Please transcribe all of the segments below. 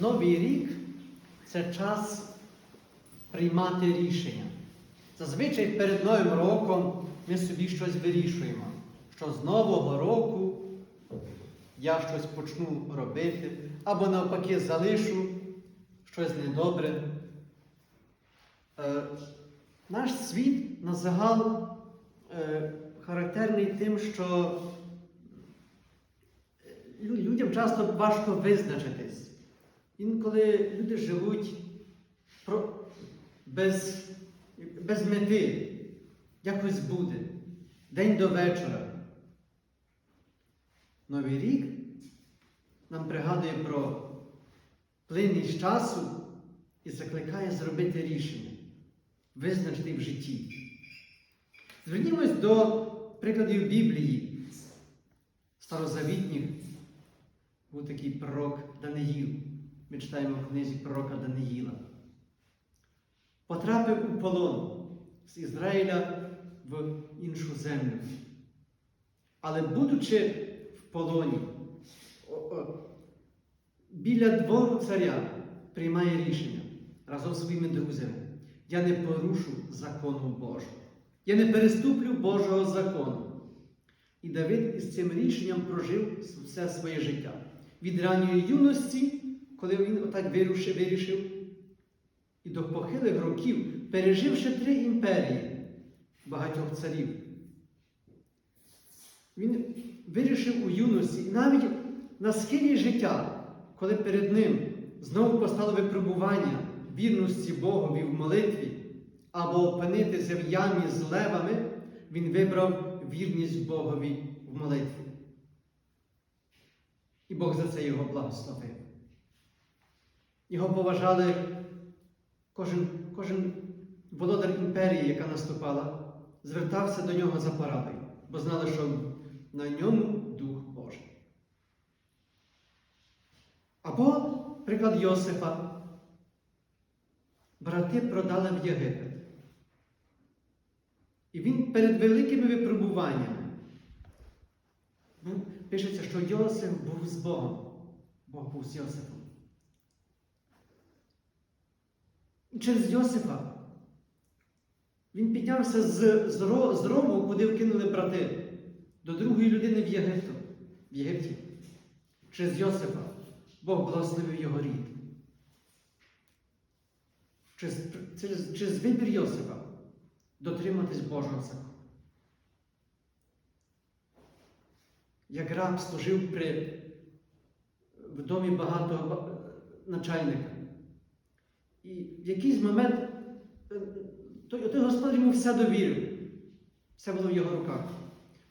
Новий рік це час приймати рішення. Зазвичай перед Новим роком ми собі щось вирішуємо, що з Нового року я щось почну робити, або навпаки залишу щось недобре. Е, наш світ на загал е, характерний тим, що часто важко визначитись. Інколи люди живуть без, без мети. Якось буде. День до вечора. Новий рік нам пригадує про плинність часу і закликає зробити рішення, визначити в житті. Звернімось до прикладів Біблії, старозавітніх. Був такий пророк Даниїл. Ми читаємо в книзі пророка Даниїла. Потрапив у полон з Ізраїля в іншу землю. Але будучи в полоні, біля двору царя приймає рішення разом зі своїми друзями. Я не порушу закону Божого. Я не переступлю Божого закону. І Давид із цим рішенням прожив все своє життя. Від ранньої юності, коли він отак вирушив, вирішив, і до похилих років, переживши три імперії багатьох царів. Він вирішив у юності, і навіть на схилі життя, коли перед ним знову постало випробування вірності Богові в молитві або опинитися в ямі з левами, він вибрав вірність Богові в молитві. І Бог за це його благословив. Його поважали кожен, кожен володар імперії, яка наступала, звертався до нього за порадою, бо знали, що на ньому Дух Божий. Або приклад Йосифа. Брати продали в Єгипет. І він перед великими випробуваннями. Пишеться, що Йосиф був з Богом. Бог був з Йосифом. І через Йосифа він піднявся з, з, з рову, куди вкинули брати, до другої людини в Єгипту, в Єгипті. Через Йосифа Бог благословив його рід. Через, через, через вибір Йосифа дотриматись Божого закону. Як раб служив при, в домі багатого начальника. І в якийсь момент е, той, той господар йому все довірив. Все було в його руках.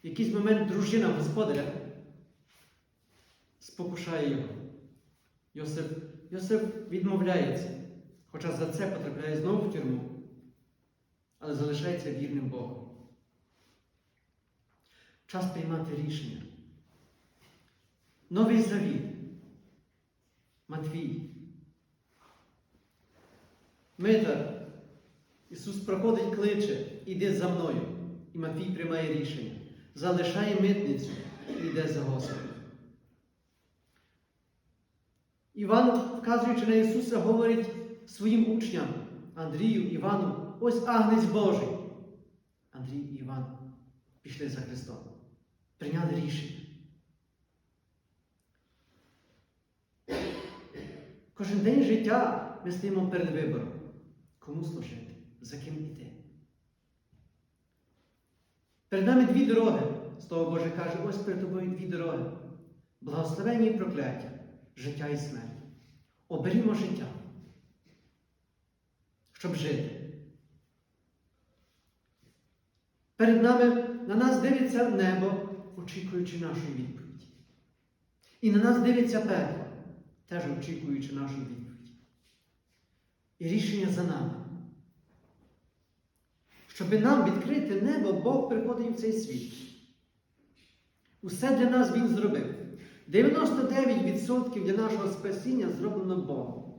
В якийсь момент дружина господаря спокушає його. Йосип, Йосип відмовляється, хоча за це потрапляє знову в тюрму, але залишається вірним Богу. Час приймати рішення. Новий завіт. Матвій. Митар. Ісус проходить, кличе, іди за мною. І Матвій приймає рішення. Залишає митницю і йде за Господом. Іван, вказуючи на Ісуса, говорить своїм учням Андрію, Івану, ось агнець Божий. Андрій і Іван пішли за Христом, прийняли рішення. Кожен день життя ми стоїмо перед вибором. Кому служити? За ким іти? Перед нами дві дороги. Слово Боже каже, ось перед тобою дві дороги. Благословення і прокляття, життя і смерть. Оберімо життя, щоб жити. Перед нами на нас дивиться небо, очікуючи нашої відповіді. І на нас дивиться пекло, теж очікуючи нашої відповіді. І рішення за нами. Щоб нам відкрити небо, Бог приходить в цей світ. Усе для нас Він зробив. 99% для нашого спасіння зроблено Богом.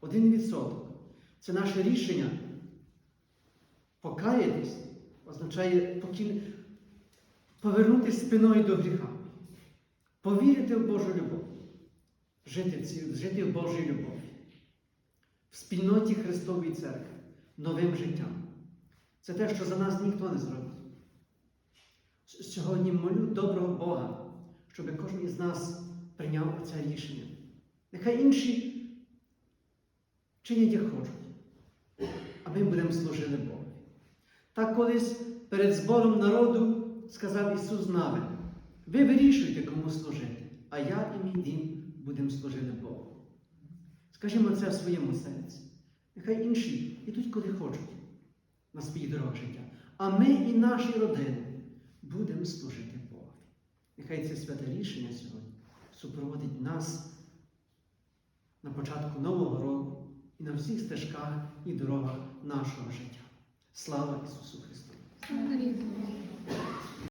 1% це наше рішення. Покаятись означає покін... повернутися спиною до гріха. повірити в Божу любов, жити жити в Божій любові, в спільноті Христової Церкви, новим життям. Це те, що за нас ніхто не зробить. Сьогодні молю доброго Бога, щоб кожен із нас прийняв це рішення. Нехай інші чинять, як хочуть, а ми будемо служити Богу. Так колись перед збором народу сказав Ісус Навин, ви вирішуйте, кому служити, а я і мій дім будемо служити Богу. Скажімо це в своєму серці. Нехай інші йдуть куди хочуть на своїх дорогах життя. А ми і наші родини будемо служити Богу. Нехай це святе рішення сьогодні супроводить нас на початку Нового року і на всіх стежках і дорогах нашого життя. Слава Ісусу Христу!